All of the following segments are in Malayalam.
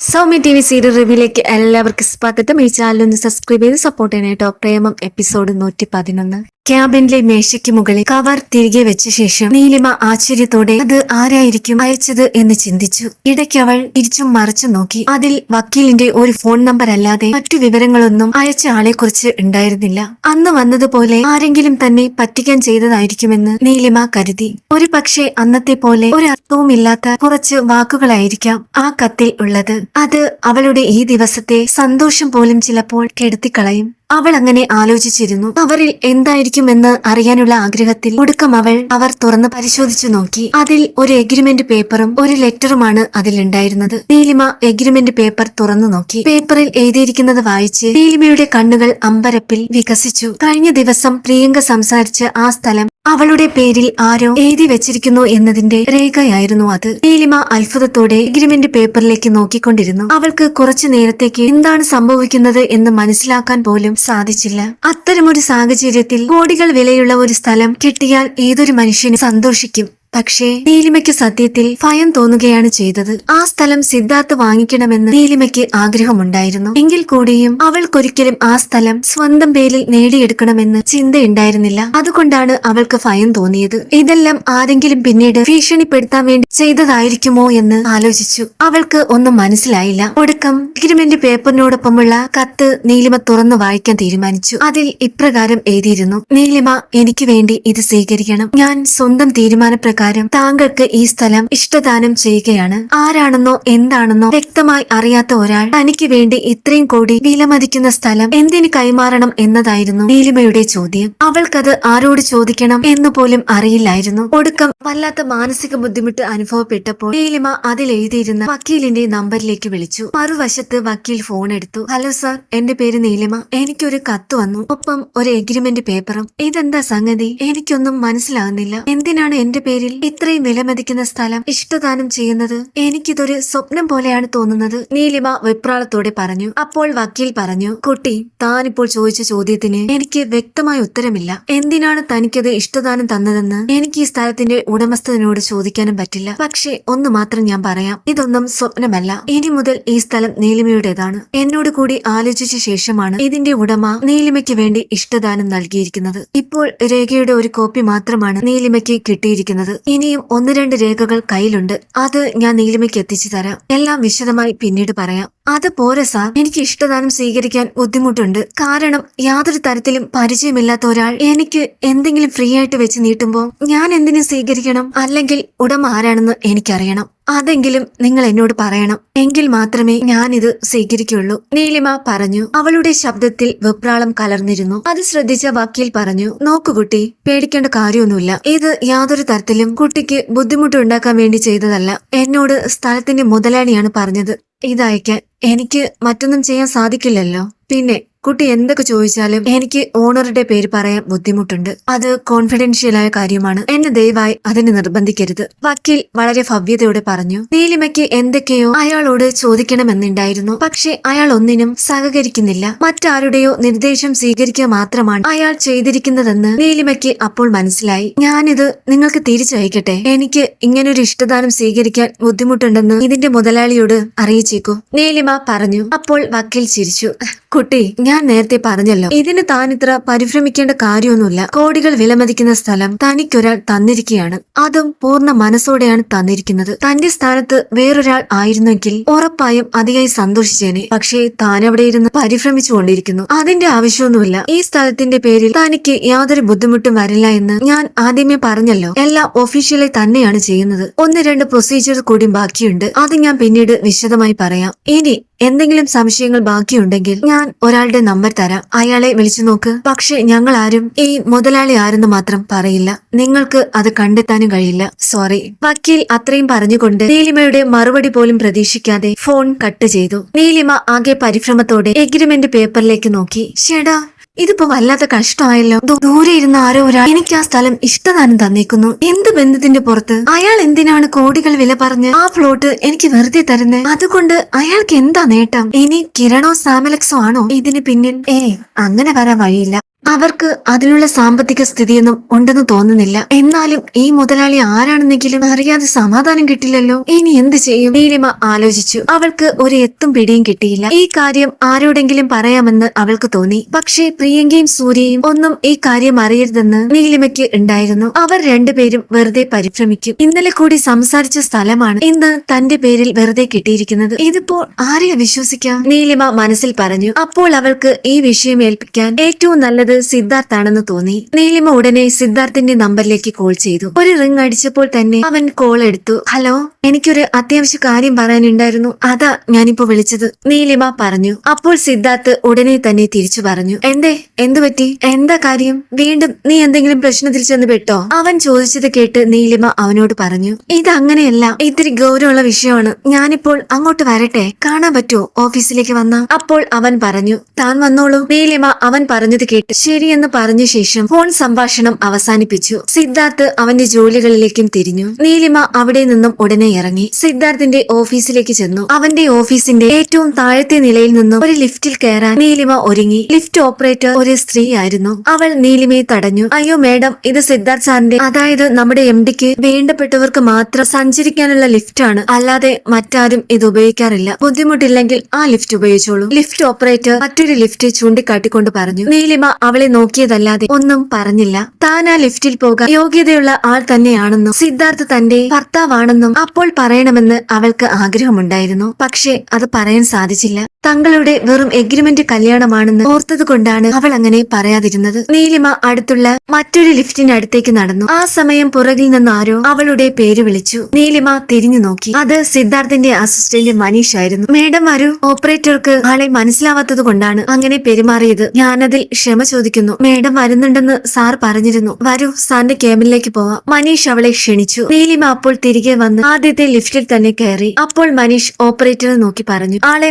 സൗമ്യ ടി വി സീരിയൽ റിവ്യൂലേക്ക് എല്ലാവർക്കും സ്വാഗതം. ഈ ചാനൽ ഒന്ന് സബ്സ്ക്രൈബ് ചെയ്ത് സപ്പോർട്ട് ചെയ്യണേട്ടോ പ്രേമം എപ്പിസോഡ് നൂറ്റി പതിനൊന്ന് ക്യാബിനിലെ മേശയ്ക്ക് മുകളിൽ കവർ തിരികെ വെച്ച ശേഷം നീലിമ ആശ്ചര്യത്തോടെ അത് ആരായിരിക്കും അയച്ചത് എന്ന് ചിന്തിച്ചു. ഇടയ്ക്ക് അവൾ തിരിച്ചും മറിച്ചു നോക്കി. അതിൽ വക്കീലിന്റെ ഒരു ഫോൺ നമ്പർ അല്ലാതെ മറ്റു വിവരങ്ങളൊന്നും അയച്ച ആളെക്കുറിച്ച് ഉണ്ടായിരുന്നില്ല. അന്ന് വന്നതുപോലെ ആരെങ്കിലും തന്നെ പറ്റിക്കാൻ ചെയ്തതായിരിക്കുമെന്ന് നീലിമ കരുതി. ഒരു പക്ഷേ അന്നത്തെ പോലെ ഒരു അർത്ഥവുമില്ലാത്ത കുറച്ച് വാക്കുകളായിരിക്കാം ആ കത്തിൽ ഉള്ളത്. അത് അവളുടെ ഈ ദിവസത്തെ സന്തോഷം പോലും ചിലപ്പോൾ കെടുത്തിക്കളയും. അവൾ അങ്ങനെ ആലോചിച്ചിരുന്നു. അവരിൽ എന്തായിരിക്കുമെന്ന് അറിയാനുള്ള ആഗ്രഹത്തിൽ ഒടുക്കം അവൾ അവർ തുറന്ന് പരിശോധിച്ചു നോക്കി. അതിൽ ഒരു എഗ്രിമെന്റ് പേപ്പറും ഒരു ലെറ്ററുമാണ് അതിലുണ്ടായിരുന്നത്. നീലിമ എഗ്രിമെന്റ് പേപ്പർ തുറന്നു നോക്കി. പേപ്പറിൽ എഴുതിയിരിക്കുന്നത് വായിച്ച് നീലിമയുടെ കണ്ണുകൾ അമ്പരപ്പിൽ വികസിച്ചു. കഴിഞ്ഞ ദിവസം പ്രിയങ്ക സംസാരിച്ച് ആ സ്ഥലം അവളുടെ പേരിൽ ആരോ എഴുതി വെച്ചിരിക്കുന്നു എന്നതിന്റെ രേഖയായിരുന്നു അത്. നീലിമ അത്ഭുതത്തോടെ എഗ്രിമെന്റ് പേപ്പറിലേക്ക് നോക്കിക്കൊണ്ടിരുന്നു. അവൾക്ക് കുറച്ചു നേരത്തേക്ക് എന്താണ് സംഭവിക്കുന്നത് എന്ന് മനസ്സിലാക്കാൻ പോലും സാധിച്ചില്ല. അത്തരമൊരു സാഹചര്യത്തിൽ കോടികൾ വിലയുള്ള ഒരു സ്ഥലം കിട്ടിയാൽ ഏതൊരു മനുഷ്യനും സന്തോഷിക്കും. പക്ഷേ നീലിമയ്ക്ക് സത്യത്തിൽ ഭയം തോന്നുകയാണ് ചെയ്തത്. ആ സ്ഥലം സിദ്ധാർത്ഥ് വാങ്ങിക്കണമെന്ന് നീലിമയ്ക്ക് ആഗ്രഹമുണ്ടായിരുന്നു. എങ്കിൽ കൂടിയും അവൾക്കൊരിക്കലും ആ സ്ഥലം സ്വന്തം പേരിൽ നേടിയെടുക്കണമെന്ന് ചിന്തയുണ്ടായിരുന്നില്ല. അതുകൊണ്ടാണ് അവൾക്ക് ഭയം തോന്നിയത്. ഇതെല്ലാം ആരെങ്കിലും പിന്നീട് ഭീഷണിപ്പെടുത്താൻ വേണ്ടി ചെയ്തതായിരിക്കുമോ എന്ന് ആലോചിച്ചു. അവൾക്ക് ഒന്നും മനസ്സിലായില്ല. ഒടുക്കം അഗ്രിമെന്റ് പേപ്പറിനോടൊപ്പമുള്ള കത്ത് നീലിമ തുറന്നു വായിക്കാൻ തീരുമാനിച്ചു. അതിൽ ഇപ്രകാരം എഴുതിയിരുന്നു. നീലിമ എനിക്ക് വേണ്ടി ഇത് സ്വീകരിക്കണം. ഞാൻ സ്വന്തം തീരുമാനപ്രകാരം താങ്കൾക്ക് ഈ സ്ഥലം ഇഷ്ടദാനം ചെയ്യുകയാണ്. ആരാണെന്നോ എന്താണെന്നോ വ്യക്തമായി അറിയാത്ത ഒരാൾ തനിക്ക് വേണ്ടി ഇത്രയും കോടി വിലമതിക്കുന്ന സ്ഥലം എന്തിന് കൈമാറണം എന്നതായിരുന്നു നീലിമയുടെ ചോദ്യം. അവൾക്കത് ആരോട് ചോദിക്കണം എന്ന് പോലും അറിയില്ലായിരുന്നു. ഒടുക്കം വല്ലാത്ത മാനസിക ബുദ്ധിമുട്ട് അനുഭവപ്പെട്ടപ്പോൾ നീലിമ അതിൽ എഴുതിയിരുന്ന വക്കീലിന്റെ നമ്പറിലേക്ക് വിളിച്ചു. മറുവശത്ത് വക്കീൽ ഫോൺ എടുത്തു. ഹലോ സർ എന്റെ പേര് നീലിമ. എനിക്കൊരു കത്ത് വന്നു. ഒപ്പം ഒരു എഗ്രിമെന്റ് പേപ്പറും. ഇതെന്താ സംഗതി? എനിക്കൊന്നും മനസ്സിലാകുന്നില്ല. എന്തിനാണ് എന്റെ പേരിൽ ഇത്രയും വിലമതിക്കുന്ന സ്ഥലം ഇഷ്ടദാനം ചെയ്യുന്നത് എനിക്കിതൊരു സ്വപ്നം പോലെയാണ് തോന്നുന്നത് നീലിമ വെപ്രാളത്തോടെ പറഞ്ഞു. അപ്പോൾ വക്കീൽ പറഞ്ഞു കുട്ടി താനിപ്പോൾ ചോദിച്ച ചോദ്യത്തിന് എനിക്ക് വ്യക്തമായ ഉത്തരമില്ല. എന്തിനാണ് തനിക്കത് ഇഷ്ടദാനം തന്നതെന്ന് എനിക്ക് ഈ സ്ഥലത്തിന്റെ ഉടമസ്ഥനോട് ചോദിക്കാനും പറ്റില്ല. പക്ഷേ ഒന്ന് മാത്രം ഞാൻ പറയാം. ഇതൊന്നും സ്വപ്നമല്ല. ഇനി മുതൽ ഈ സ്ഥലം നീലിമയുടേതാണ്. എന്നോട് കൂടി ആലോചിച്ച ശേഷമാണ് ഇതിന്റെ ഉടമ നീലിമയ്ക്ക് വേണ്ടി ഇഷ്ടദാനം നൽകിയിരിക്കുന്നത്. ഇപ്പോൾ രേഖയുടെ ഒരു കോപ്പി മാത്രമാണ് നീലിമയ്ക്ക് കിട്ടിയിരിക്കുന്നത്. ഇനിയും ഒന്ന് രണ്ട് രേഖകൾ കയ്യിലുണ്ട്. അത് ഞാൻ നീലിമയ്ക്ക് എത്തിച്ചു തരാം. എല്ലാം വിശദമായി പിന്നീട് പറയാം. അത് പോരെ സാർ. എനിക്ക് ഇഷ്ടദാനം സ്വീകരിക്കാൻ ബുദ്ധിമുട്ടുണ്ട്. കാരണം യാതൊരു തരത്തിലും പരിചയമില്ലാത്ത ഒരാൾ എനിക്ക് എന്തെങ്കിലും ഫ്രീ ആയിട്ട് വെച്ച് നീട്ടുമ്പോൾ ഞാൻ എന്തിനു സ്വീകരിക്കണം? അല്ലെങ്കിൽ ഉടമ ആരാണെന്ന് എനിക്കറിയണം. അതെങ്കിലും നിങ്ങൾ എന്നോട് പറയണം. എങ്കിൽ മാത്രമേ ഞാനിത് സ്വീകരിക്കുള്ളൂ. നീലിമ പറഞ്ഞു. അവളുടെ ശബ്ദത്തിൽ വെപ്രാളം കലർന്നിരുന്നു. അത് ശ്രദ്ധിച്ച വക്കീൽ പറഞ്ഞു നോക്കു കുട്ടി പേടിക്കേണ്ട കാര്യമൊന്നുമില്ല. ഇത് യാതൊരു തരത്തിലും കുട്ടിക്ക് ബുദ്ധിമുട്ടുണ്ടാക്കാൻ വേണ്ടി ചെയ്തതല്ല. എന്നോട് സ്ഥലത്തിന്റെ മുതലാളിയാണ് പറഞ്ഞത്. ഇതയക്കാൻ എനിക്ക് മറ്റൊന്നും ചെയ്യാൻ സാധിക്കില്ലല്ലോ. പിന്നെ കുട്ടി എന്തൊക്കെ ചോദിച്ചാലും എനിക്ക് ഓണറുടെ പേര് പറയാൻ ബുദ്ധിമുട്ടുണ്ട്. അത് കോൺഫിഡൻഷ്യലായ കാര്യമാണ്. എന്നെ ദയവായി അതിനെ നിർബന്ധിക്കരുത്. വക്കീൽ വളരെ ഭവ്യതയോടെ പറഞ്ഞു നീലിമയ്ക്ക് എന്തൊക്കെയോ അയാളോട് ചോദിക്കണമെന്നുണ്ടായിരുന്നു. പക്ഷെ അയാൾ ഒന്നിനും സഹകരിക്കുന്നില്ല. മറ്റാരുടെയോ നിർദ്ദേശം സ്വീകരിക്കുക മാത്രമാണ് അയാൾ ചെയ്തിരിക്കുന്നതെന്ന് നീലിമയ്ക്ക് അപ്പോൾ മനസ്സിലായി. ഞാനിത് നിങ്ങൾക്ക് തിരിച്ചയക്കട്ടെ. എനിക്ക് ഇങ്ങനൊരു ഇഷ്ടദാനം സ്വീകരിക്കാൻ ബുദ്ധിമുട്ടുണ്ടെന്ന് ഇതിന്റെ മുതലാളിയോട് അറിയിച്ചേക്കൂ. നീലിമ പറഞ്ഞു. അപ്പോൾ വക്കീൽ ചിരിച്ചു. കുട്ടി ഞാൻ നേരത്തെ പറഞ്ഞല്ലോ. ഇതിന് താൻ ഇത്ര പരിഭ്രമിക്കേണ്ട കാര്യമൊന്നുമില്ല. കോടികൾ വിലമതിക്കുന്ന സ്ഥലം തനിക്കൊരാൾ തന്നിരിക്കുകയാണ്. അതും പൂർണ മനസ്സോടെയാണ് തന്നിരിക്കുന്നത്. തന്റെ സ്ഥാനത്ത് വേറൊരാൾ ആയിരുന്നെങ്കിൽ ഉറപ്പായും അതിയായി സന്തോഷിച്ചേനെ. പക്ഷേ താൻ അവിടെ ഇരുന്ന് പരിഭ്രമിച്ചുകൊണ്ടിരിക്കുന്നു അതിന്റെ ആവശ്യമൊന്നുമില്ല. ഈ സ്ഥലത്തിന്റെ പേരിൽ തനിക്ക് യാതൊരു ബുദ്ധിമുട്ടും വരില്ല എന്ന് ഞാൻ ആദ്യമേ പറഞ്ഞല്ലോ. എല്ലാം ഒഫീഷ്യലായി തന്നെയാണ് ചെയ്യുന്നത്. ഒന്ന് രണ്ട് പ്രൊസീജിയർ കൂടി ബാക്കിയുണ്ട്. അത് ഞാൻ പിന്നീട് വിശദമായി പറയാം. ഇനി എന്തെങ്കിലും സംശയങ്ങൾ ബാക്കിയുണ്ടെങ്കിൽ ഞാൻ ഒരാളുടെ നമ്പർ തരാം. അയാളെ വിളിച്ചു നോക്ക്. പക്ഷെ ഞങ്ങൾ ആരും ഈ മുതലാളി ആരെന്ന് മാത്രം പറയില്ല. നിങ്ങൾക്ക് അത് കണ്ടെത്താനും കഴിയില്ല. സോറി. വക്കീൽ അത്രയും പറഞ്ഞുകൊണ്ട് നീലിമയുടെ മറുപടി പോലും പ്രതീക്ഷിക്കാതെ ഫോൺ കട്ട് ചെയ്തു. നീലിമ ആകെ പരിഭ്രമത്തോടെ എഗ്രിമെന്റ് പേപ്പറിലേക്ക് നോക്കി. ഷെടാ ഇതിപ്പോ വല്ലാത്ത കഷ്ടമായല്ലോ. ദൂരെ ഇരുന്ന ആരോ ഒരാൾ എനിക്ക് ആ സ്ഥലം ഇഷ്ടദാനം തന്നേക്കുന്നു. എന്ത് ബന്ധത്തിന്റെ പുറത്ത്? അയാൾ എന്തിനാണ് കോടികൾ വില പറഞ്ഞ് ആ ഫ്ലോട്ട് എനിക്ക് വെറുതെ തരുന്നത് അതുകൊണ്ട് അയാൾക്ക് എന്താ നേട്ടം? ഇനി കിരണോ സാമലക്സോ ആണോ ഇതിന് പിന്നിൽ? ഏ അങ്ങനെ വരാൻ വഴിയില്ല. അവർക്ക് അതിനുള്ള സാമ്പത്തിക സ്ഥിതിയൊന്നും ഉണ്ടെന്ന് തോന്നുന്നില്ല. എന്നാലും ഈ മുതലാളി ആരാണെന്നെങ്കിലും അറിയാതെ സമാധാനം കിട്ടില്ലല്ലോ. ഇനി എന്ത് ചെയ്യും? നീലിമ ആലോചിച്ചു. അവൾക്ക് ഒരു എത്തും പിടിയും കിട്ടിയില്ല. ഈ കാര്യം ആരോടെങ്കിലും പറയാമെന്ന് അവൾക്ക് തോന്നി. പക്ഷേ പ്രിയങ്കയും സൂര്യയും ഒന്നും ഈ കാര്യം അറിയരുതെന്ന് നീലിമയ്ക്ക് ഉണ്ടായിരുന്നു. അവർ രണ്ടുപേരും വെറുതെ പരിഭ്രമിക്കും ഇന്നലെ കൂടി സംസാരിച്ച സ്ഥലമാണ് ഇന്ന് തന്റെ പേരിൽ വെറുതെ കിട്ടിയിരിക്കുന്നത്. ഇതിപ്പോൾ ആരെയാ വിശ്വസിക്കാം നീലിമ മനസ്സിൽ പറഞ്ഞു. അപ്പോൾ അവൾക്ക് ഈ വിഷയം ഏൽപ്പിക്കാൻ ഏറ്റവും നല്ലത് സിദ്ധാർത്ഥാണെന്ന് തോന്നി. നീലിമ ഉടനെ സിദ്ധാർത്ഥിന്റെ നമ്പറിലേക്ക് കോൾ ചെയ്തു. ഒരു റിംഗ് അടിച്ചപ്പോൾ തന്നെ അവൻ കോൾ എടുത്തു. ഹലോ എനിക്കൊരു അത്യാവശ്യ കാര്യം പറയാനുണ്ടായിരുന്നു. അതാ ഞാനിപ്പോ വിളിച്ചത് നീലിമ പറഞ്ഞു. അപ്പോൾ സിദ്ധാർത്ഥ് ഉടനെ തന്നെ തിരിച്ചു പറഞ്ഞു. എന്തേ എന്തു പറ്റി? എന്താ കാര്യം? വീണ്ടും നീ എന്തെങ്കിലും പ്രശ്നത്തിൽ ചെന്ന് പെട്ടോ? അവൻ ചോദിച്ചത് കേട്ട് നീലിമ അവനോട് പറഞ്ഞു. ഇത് അങ്ങനെയല്ല ഇത്തിരി ഗൗരവമുള്ള വിഷയമാണ്. ഞാനിപ്പോൾ അങ്ങോട്ട് വരട്ടെ. കാണാൻ പറ്റുമോ ഓഫീസിലേക്ക് വന്ന? അപ്പോൾ അവൻ പറഞ്ഞു. താൻ വന്നോളൂ. നീലിമ അവൻ പറഞ്ഞത് കേട്ട് ശരിയെന്ന് പറഞ്ഞ ശേഷം ഫോൺ സംഭാഷണം അവസാനിപ്പിച്ചു. സിദ്ധാർത്ഥ് അവന്റെ ജോലികളിലേക്കും തിരിഞ്ഞു. നീലിമ അവിടെ നിന്നും ഉടനെ ഇറങ്ങി. സിദ്ധാർത്ഥിന്റെ ഓഫീസിലേക്ക് ചെന്നു. അവന്റെ ഓഫീസിന്റെ ഏറ്റവും താഴത്തെ നിലയിൽ നിന്നും ഒരു ലിഫ്റ്റിൽ കയറാൻ നീലിമ ഒരുങ്ങി. ലിഫ്റ്റ് ഓപ്പറേറ്റർ ഒരു സ്ത്രീ ആയിരുന്നു. അവൾ നീലിമയെ തടഞ്ഞു. അയ്യോ മേഡം ഇത് സിദ്ധാർത്ഥ് സാറിന്റെ അതായത് നമ്മുടെ എം ഡിക്ക് വേണ്ടപ്പെട്ടവർക്ക് മാത്രം സഞ്ചരിക്കാനുള്ള ലിഫ്റ്റ് ആണ്. അല്ലാതെ മറ്റാരും ഇത് ഉപയോഗിക്കാറില്ല. ബുദ്ധിമുട്ടില്ലെങ്കിൽ ആ ലിഫ്റ്റ് ഉപയോഗിച്ചോളൂ. ലിഫ്റ്റ് ഓപ്പറേറ്റർ മറ്റൊരു ലിഫ്റ്റ് ചൂണ്ടിക്കാട്ടിക്കൊണ്ട് പറഞ്ഞു. നീലിമ അവളെ നോക്കിയതല്ലാതെ ഒന്നും പറഞ്ഞില്ല. ആ ലിഫ്റ്റിൽ പോകാൻ യോഗ്യതയുള്ള ആൾ തന്നെയാണെന്നും സിദ്ധാർത്ഥ് തന്റെ ഭർത്താവാണെന്നും അപ്പോൾ പറയണമെന്ന് അവൾക്ക് ആഗ്രഹമുണ്ടായിരുന്നു. പക്ഷേ അത് പറയാൻ സാധിച്ചില്ല. തങ്ങളുടെ വെറും എഗ്രിമെന്റ് കല്യാണമാണെന്ന് ഓർത്തത് കൊണ്ടാണ് അവൾ അങ്ങനെ പറയാതിരുന്നത്. നീലിമ അടുത്തുള്ള മറ്റൊരു ലിഫ്റ്റിനടുത്തേക്ക് നടന്നു. ആ സമയം പുറകിൽ നിന്ന് ആരോ അവളുടെ പേര് വിളിച്ചു. നീലിമ തിരിഞ്ഞു നോക്കി. അത് സിദ്ധാർത്ഥിന്റെ അസിസ്റ്റന്റ് മനീഷ് ആയിരുന്നു. മേഡം വരൂ ഓപ്പറേറ്റർക്ക് ആളെ മനസ്സിലാവാത്തത് കൊണ്ടാണ് അങ്ങനെ പെരുമാറിയത്. ഞാനതിൽ ക്ഷമ ചോദിക്കുന്നു. മേഡം വരുന്നുണ്ടെന്ന് സാർ പറഞ്ഞിരുന്നു. വരൂ സാറിന്റെ ക്യാബിനിലേക്ക് പോവാം. മനീഷ് അവളെ ക്ഷണിച്ചു. നീലിമ അപ്പോൾ തിരികെ വന്ന് ആദ്യത്തെ ലിഫ്റ്റിൽ തന്നെ കയറി. അപ്പോൾ മനീഷ് ഓപ്പറേറ്ററെ നോക്കി പറഞ്ഞു. ആളെ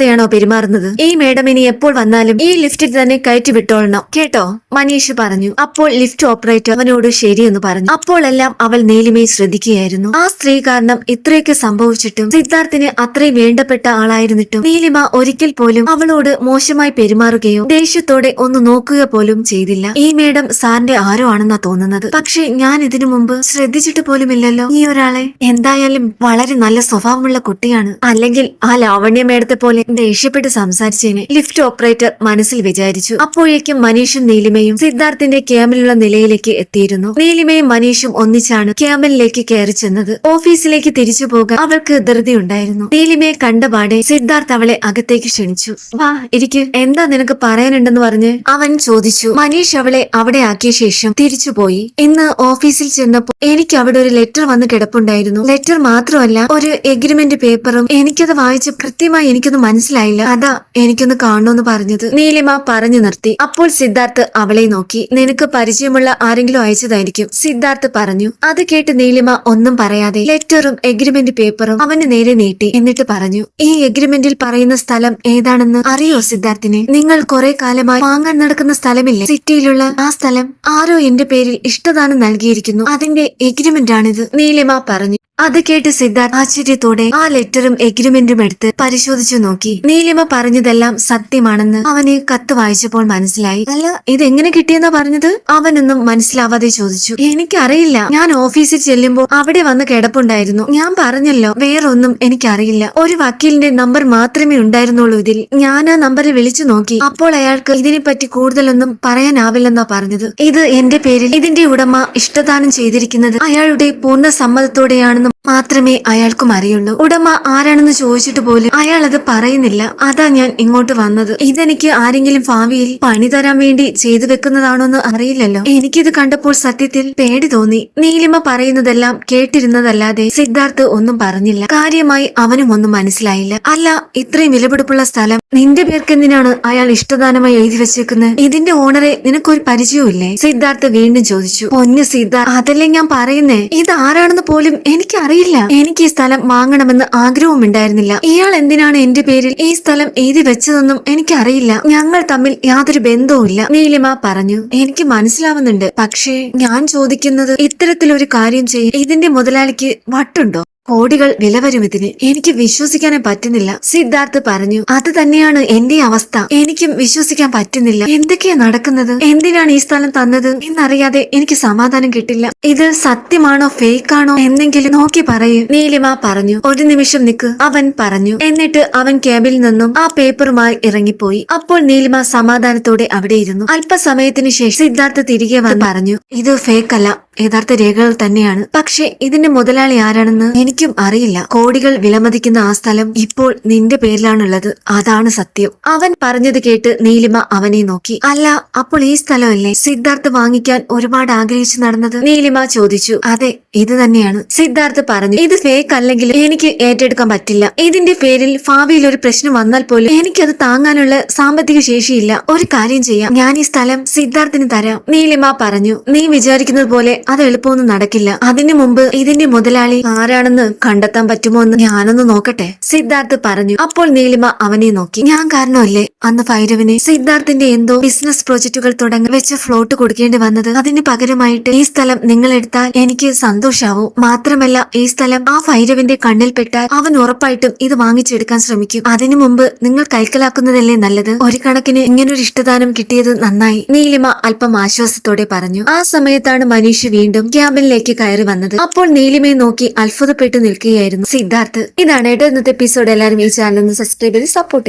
മനസ്സിലാവാതെയാണോ പെരുമാറുന്നത്? ഈ മേഡം ഇനി എപ്പോൾ വന്നാലും ഈ ലിഫ്റ്റിൽ തന്നെ കയറ്റി വിട്ടോളണം. കേട്ടോ? മനീഷ് പറഞ്ഞു. അപ്പോൾ ലിഫ്റ്റ് ഓപ്പറേറ്റർ അവനോട് ശരിയെന്ന് പറഞ്ഞു. അപ്പോഴെല്ലാം അവൾ നീലിമയെ ശ്രദ്ധിക്കുകയായിരുന്നു. ആ സ്ത്രീ കാരണം ഇത്രയൊക്കെ സംഭവിച്ചിട്ടും സിദ്ധാർത്ഥിന് അത്രയും വേണ്ടപ്പെട്ട ആളായിരുന്നിട്ടും നീലിമ ഒരിക്കൽ പോലും അവളോട് മോശമായി പെരുമാറുകയോ ദേഷ്യത്തോടെ ഒന്ന് നോക്കുക പോലും ചെയ്തില്ല. ഈ മേഡം സാറിന്റെ ആരോ ആണെന്നാ തോന്നുന്നത്. പക്ഷെ ഞാൻ ഇതിനു മുമ്പ് ശ്രദ്ധിച്ചിട്ട് പോലുമില്ലല്ലോ ഈ ഒരാളെ. എന്തായാലും വളരെ നല്ല സ്വഭാവമുള്ള കുട്ടിയാണ്. അല്ലെങ്കിൽ ആ ലാവണ്യ മേഡത്തെ പോലെ ദേഷ്യപ്പെട്ട് സംസാരിച്ചതിന് ലിഫ്റ്റ് ഓപ്പറേറ്റർ മനസ്സിൽ വിചാരിച്ചു. അപ്പോഴേക്കും മനീഷും നീലിമയും സിദ്ധാർത്ഥിന്റെ ക്യാമ്പിലുള്ള നിലയിലേക്ക് എത്തിയിരുന്നു. നീലിമയും മനീഷും ഒന്നിച്ചാണ് ക്യാമ്പിലേക്ക് കയറി ചെന്നത്. ഓഫീസിലേക്ക് തിരിച്ചു പോകാൻ അവൾക്ക് ധൃതിയുണ്ടായിരുന്നു. നീലിമയെ കണ്ടപാടെ സിദ്ധാർത്ഥ് അവളെ അകത്തേക്ക് ക്ഷണിച്ചു. വാ ഇരിക്കു. എന്താ നിനക്ക് പറയാനുണ്ടെന്ന് പറഞ്ഞ്? അവൻ ചോദിച്ചു. മനീഷ് അവളെ അവിടെ ആക്കിയ ശേഷം തിരിച്ചുപോയി ഇന്ന് ഓഫീസിൽ ചെന്നപ്പോൾ എനിക്ക് അവിടെ ഒരു ലെറ്റർ വന്ന് കിടപ്പുണ്ടായിരുന്നു. ലെറ്റർ മാത്രമല്ല ഒരു എഗ്രിമെന്റ് പേപ്പറും എനിക്കത് വായിച്ച് കൃത്യമായി എനിക്കൊന്നും മനസ്സിലായില്ല. അതാ എനിക്കൊന്ന് കാണണമെന്ന് പറഞ്ഞത്. നീലിമ പറഞ്ഞു നിർത്തി. അപ്പോൾ സിദ്ധാർത്ഥ് അവളെ നോക്കി. നിനക്ക് പരിചയമുള്ള ആരെങ്കിലും അയച്ചതായിരിക്കും സിദ്ധാർത്ഥ് പറഞ്ഞു. അത് കേട്ട് നീലിമ ഒന്നും പറയാതെ ലെറ്ററും എഗ്രിമെന്റ് പേപ്പറും അവന് നേരെ നീട്ടി എന്നിട്ട് പറഞ്ഞു ഈ എഗ്രിമെന്റിൽ പറയുന്ന സ്ഥലം ഏതാണെന്ന് അറിയോ സിദ്ധാർത്ഥിനെ? നിങ്ങൾ കുറെ കാലമായി വാങ്ങാൻ നടക്കുന്ന സ്ഥലമില്ലേ? സിറ്റിയിലുള്ള ആ സ്ഥലം ആരോ എന്റെ പേരിൽ ഇഷ്ടദാനം നൽകിയിരിക്കുന്നു. അതിന്റെ എഗ്രിമെന്റ് ആണിത് നീലിമ പറഞ്ഞു അത് കേട്ട് സിദ്ധാർത്ഥ് ആശ്ചര്യത്തോടെ ആ ലെറ്ററും എഗ്രിമെന്റും എടുത്ത് പരിശോധിച്ചു നോക്കി. നീലിമ പറഞ്ഞതെല്ലാം സത്യമാണെന്ന് അവന് കത്ത് വായിച്ചപ്പോൾ മനസ്സിലായി. അല്ല ഇത് എങ്ങനെ കിട്ടിയെന്നാ പറഞ്ഞത്? അവനൊന്നും മനസ്സിലാവാതെ ചോദിച്ചു. എനിക്കറിയില്ല. ഞാൻ ഓഫീസിൽ ചെല്ലുമ്പോൾ അവിടെ വന്ന് കിടപ്പുണ്ടായിരുന്നു. ഞാൻ പറഞ്ഞല്ലോ വേറൊന്നും എനിക്കറിയില്ല. ഒരു വക്കീലിന്റെ നമ്പർ മാത്രമേ ഉണ്ടായിരുന്നുള്ളൂ ഇതിൽ. ഞാൻ ആ നമ്പറിൽ വിളിച്ചു നോക്കി. അപ്പോൾ അയാൾക്ക് ഇതിനെപ്പറ്റി കൂടുതലൊന്നും പറയാനാവില്ലെന്നാ പറഞ്ഞത്. ഇത് എന്റെ പേരിൽ ഇതിന്റെ ഉടമ ഇഷ്ടദാനം ചെയ്തിരിക്കുന്നത് അയാളുടെ പൂർണ സമ്മതത്തോടെയാണെന്ന് മാത്രമേ അയാൾക്കും അറിയുള്ളൂ. ഉടമ ആരാണെന്ന് ചോദിച്ചിട്ട് പോലും അയാൾ അത് പറയുന്നില്ല. അതാ ഞാൻ ഇങ്ങോട്ട് വന്നത്. ഇതെനിക്ക് ആരെങ്കിലും ഭാവിയിൽ പണി തരാൻ വേണ്ടി ചെയ്തു വെക്കുന്നതാണോന്ന് അറിയില്ലല്ലോ. എനിക്കിത് കണ്ടപ്പോൾ സത്യത്തിൽ പേടി തോന്നി. നീലിമ പറയുന്നതെല്ലാം കേട്ടിരുന്നതല്ലാതെ സിദ്ധാർത്ഥ് ഒന്നും പറഞ്ഞില്ല. കാര്യമായി അവനും ഒന്നും മനസ്സിലായില്ല. അല്ല ഇത്രയും വിലപിടിപ്പുള്ള സ്ഥലം നിന്റെ പേർക്കെന്തിനാണ് അയാൾ ഇഷ്ടദാനമായി എഴുതി വെച്ചേക്കുന്നത്? ഇതിന്റെ ഓണറെ നിനക്കൊരു പരിചയമില്ലേ സിദ്ധാർത്ഥ് വീണ്ടും ചോദിച്ചു. പൊന്ന് സിദ്ധാർത്ഥ് അതല്ലേ ഞാൻ പറയുന്നേ? ഇത് ആരാണെന്ന് പോലും എനിക്കറിയില്ല. എനിക്ക് ഈ സ്ഥലം വാങ്ങണമെന്ന് ആഗ്രഹവും ഉണ്ടായിരുന്നില്ല ഇയാൾ എന്തിനാണ് എന്റെ പേരിൽ ഈ സ്ഥലം എഴുതി വെച്ചതെന്നും എനിക്കറിയില്ല. ഞങ്ങൾ തമ്മിൽ യാതൊരു ബന്ധവുമില്ല. നീലിമ പറഞ്ഞു. എനിക്ക് മനസ്സിലാവുന്നുണ്ട്. പക്ഷേ ഞാൻ ചോദിക്കുന്നത് ഇത്തരത്തിലൊരു കാര്യം ചെയ്യും. ഇതിന്റെ മുതലാളിക്ക് വട്ടുണ്ടോ? കോടികൾ വില വരും ഇതിന് എനിക്ക് വിശ്വസിക്കാനേ പറ്റുന്നില്ല. സിദ്ധാർത്ഥ് പറഞ്ഞു അത് തന്നെയാണ് എന്റെ അവസ്ഥ. എനിക്കും വിശ്വസിക്കാൻ പറ്റുന്നില്ല. എന്തൊക്കെയാ നടക്കുന്നത്? എന്തിനാണ് ഈ സ്ഥലം തന്നത്? എന്നറിയാതെ എനിക്ക് സമാധാനം കിട്ടില്ല. ഇത് സത്യമാണോ ഫേക്ക് ആണോ എന്നെങ്കിലും നോക്കി പറയൂ. നീലിമ പറഞ്ഞു ഒരു നിമിഷം നിക്ക് അവൻ പറഞ്ഞു. എന്നിട്ട് അവൻ ക്യാബിൽ നിന്നും ആ പേപ്പറുമായി ഇറങ്ങിപ്പോയി. അപ്പോൾ നീലിമ സമാധാനത്തോടെ അവിടെ ഇരുന്നു. അല്പസമയത്തിന് ശേഷം സിദ്ധാർത്ഥ തിരികെ വന്ന് പറഞ്ഞു ഇത് ഫേക്ക് അല്ല യഥാർത്ഥ രേഖകൾ തന്നെയാണ്. പക്ഷെ ഇതിന്റെ മുതലാളി ആരാണെന്ന് എനിക്കും അറിയില്ല. കോടികൾ വിലമതിക്കുന്ന ആ സ്ഥലം ഇപ്പോൾ നിന്റെ പേരിലാണുള്ളത്. അതാണ് സത്യം. അവൻ പറഞ്ഞത് കേട്ട് നീലിമ അവനെ നോക്കി. അല്ല അപ്പോൾ ഈ സ്ഥലമല്ലേ? സിദ്ധാർത്ഥ് വാങ്ങിക്കാൻ ഒരുപാട് ആഗ്രഹിച്ചു നടന്നത്? നീലിമ ചോദിച്ചു. അതെ ഇത് തന്നെയാണ്. സിദ്ധാർത്ഥ് പറഞ്ഞു ഇത് ഫേക്ക് അല്ലെങ്കിൽ എനിക്ക് ഏറ്റെടുക്കാൻ പറ്റില്ല. ഇതിന്റെ പേരിൽ ഭാവിയിൽ ഒരു പ്രശ്നം വന്നാൽ പോലും എനിക്കത് താങ്ങാനുള്ള സാമ്പത്തിക ശേഷിയില്ല. ഒരു കാര്യം ചെയ്യാം. ഞാൻ ഈ സ്ഥലം സിദ്ധാർത്ഥിന് തരാം. നീലിമ പറഞ്ഞു നീ വിചാരിക്കുന്നത് പോലെ അത് എളുപ്പമൊന്നും നടക്കില്ല. അതിനു മുമ്പ് ഇതിന്റെ മുതലാളി ആരാണെന്ന് കണ്ടെത്താൻ പറ്റുമോ എന്ന് ഞാനൊന്ന് നോക്കട്ടെ? സിദ്ധാർത്ഥ് പറഞ്ഞു. അപ്പോൾ നീലിമ അവനെ നോക്കി. ഞാൻ കാരണമല്ലേ? അന്ന് ഭൈരവിനെ സിദ്ധാർത്ഥിന്റെ എന്തോ ബിസിനസ് പ്രോജക്റ്റുകൾ തുടങ്ങി വെച്ച ഫ്ലോട്ട് കൊടുക്കേണ്ടി വന്നത്. അതിന് പകരമായിട്ട് ഈ സ്ഥലം നിങ്ങൾ എടുത്താൽ എനിക്ക് സന്തോഷാവും. മാത്രമല്ല ഈ സ്ഥലം ആ ഭൈരവിന്റെ കണ്ണിൽപ്പെട്ടാൽ അവൻ ഉറപ്പായിട്ടും ഇത് വാങ്ങിച്ചെടുക്കാൻ ശ്രമിക്കും. അതിനു മുമ്പ് നിങ്ങൾ കൈക്കലാക്കുന്നതല്ലേ നല്ലത്? ഒരു കണക്കിന് ഇങ്ങനൊരു ഇഷ്ടദാനം കിട്ടിയത് നന്നായി. നീലിമ അല്പം ആശ്വാസത്തോടെ പറഞ്ഞു ആ സമയത്താണ് മനീഷ് വീണ്ടും ക്യാബിനിലേക്ക് കയറി വന്നത്. അപ്പോൾ നീലിമയെ നോക്കി അത്ഭുതപ്പെട്ടു നിൽക്കുകയായിരുന്നു സിദ്ധാർത്ഥ്. ഇതാണ് ഏട്ടോ ഇന്നത്തെ എപ്പിസോഡ് എല്ലാവരും ഈ ചാനൽ ഒന്ന് സബ്സ്ക്രൈബ് ചെയ്ത് സപ്പോർട്ട് ചെയ്യും.